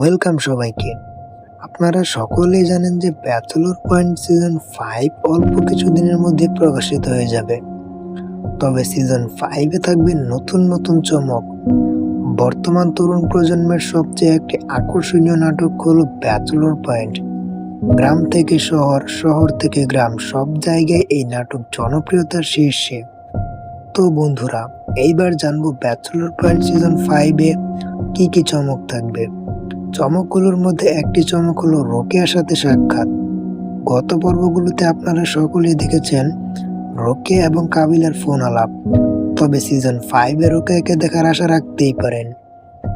Welcome সবাইকে। আপনারা সকলেই জানেন যে ব্যাচেলর পয়েন্ট সিজন ফাইভ অল্প কিছুদিনের মধ্যে প্রকাশিত হয়ে যাবে। তবে সিজন ফাইভে থাকবে নতুন নতুন চমক। বর্তমান তরুণ প্রজন্মের সবচেয়ে একটি আকর্ষণীয় নাটক হলো ব্যাচেলর পয়েন্ট গ্রাম থেকে শহর শহর থেকে গ্রাম, সব জায়গায় এই নাটক জনপ্রিয়তার শীর্ষে। তো বন্ধুরা, এইবার জানব ব্যাচেলর পয়েন্ট সিজন ফাইভে কি কি চমক থাকবে। চমকগুলোর মধ্যে একটি চমক হলো রোকেয়ার সাথে সাক্ষাৎ। গত পর্বগুলোতে আপনারা সকলেই দেখেছেন রোকে এবং কাবিলার ফোন আলাপ। তবে সিজন ফাইভে রোকেয়াকে দেখার আশা রাখতেই পারেন।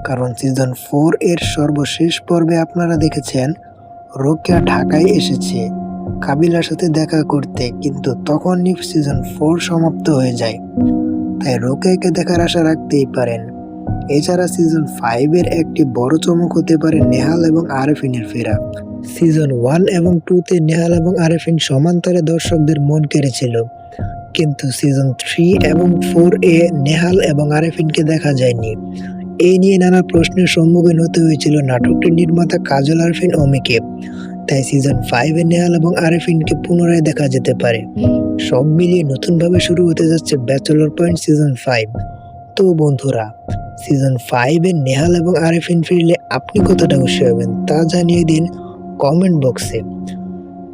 কারণ সিজন ফোর এর সর্বশেষ পর্বে আপনারা দেখেছেন রোকেয়া ঢাকায় এসেছে কাবিলার সাথে দেখা করতে, কিন্তু তখনই সিজন ফোর সমাপ্ত হয়ে যায়। তাই রোকেয়াকে দেখার আশা রাখতেই পারেন। এছাড়া সিজন ফাইভের একটি বড় চমক হতে পারে নেহাল এবং আরেফিনের ফেরা। সিজন ওয়ান এবং টুতে নেহাল এবং আরেফিন সমান্তরে দর্শকদের মন কেড়েছিল। কিন্তু সিজন থ্রি এবং ফোর এ নেহাল এবং আরেফিনকে দেখা যায়নি। এই নিয়ে নানা প্রশ্নের সম্মুখীন হতে হয়েছিল নাটকটির নির্মাতা কাজল আরফিন অমিকে। তাই সিজন ফাইভে নেহাল এবং আরেফিনকে পুনরায় দেখা যেতে পারে। সব মিলিয়ে নতুনভাবে শুরু হতে যাচ্ছে ব্যাচেলর পয়েন্ট সিজন ফাইভ তো বন্ধুরা সিজন ফাইভে নেহাল এবং আরেফিন ফিরলে আপনি কতটা খুশি হবেন তা জানিয়ে দিন কমেন্ট বক্সে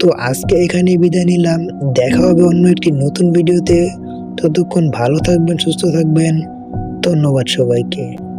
তো আজকে এখানেই বিদায় নিলাম। দেখা হবে অন্য একটি নতুন ভিডিওতে ততক্ষণ ভালো থাকবেন, সুস্থ থাকবেন। ধন্যবাদ সবাইকে।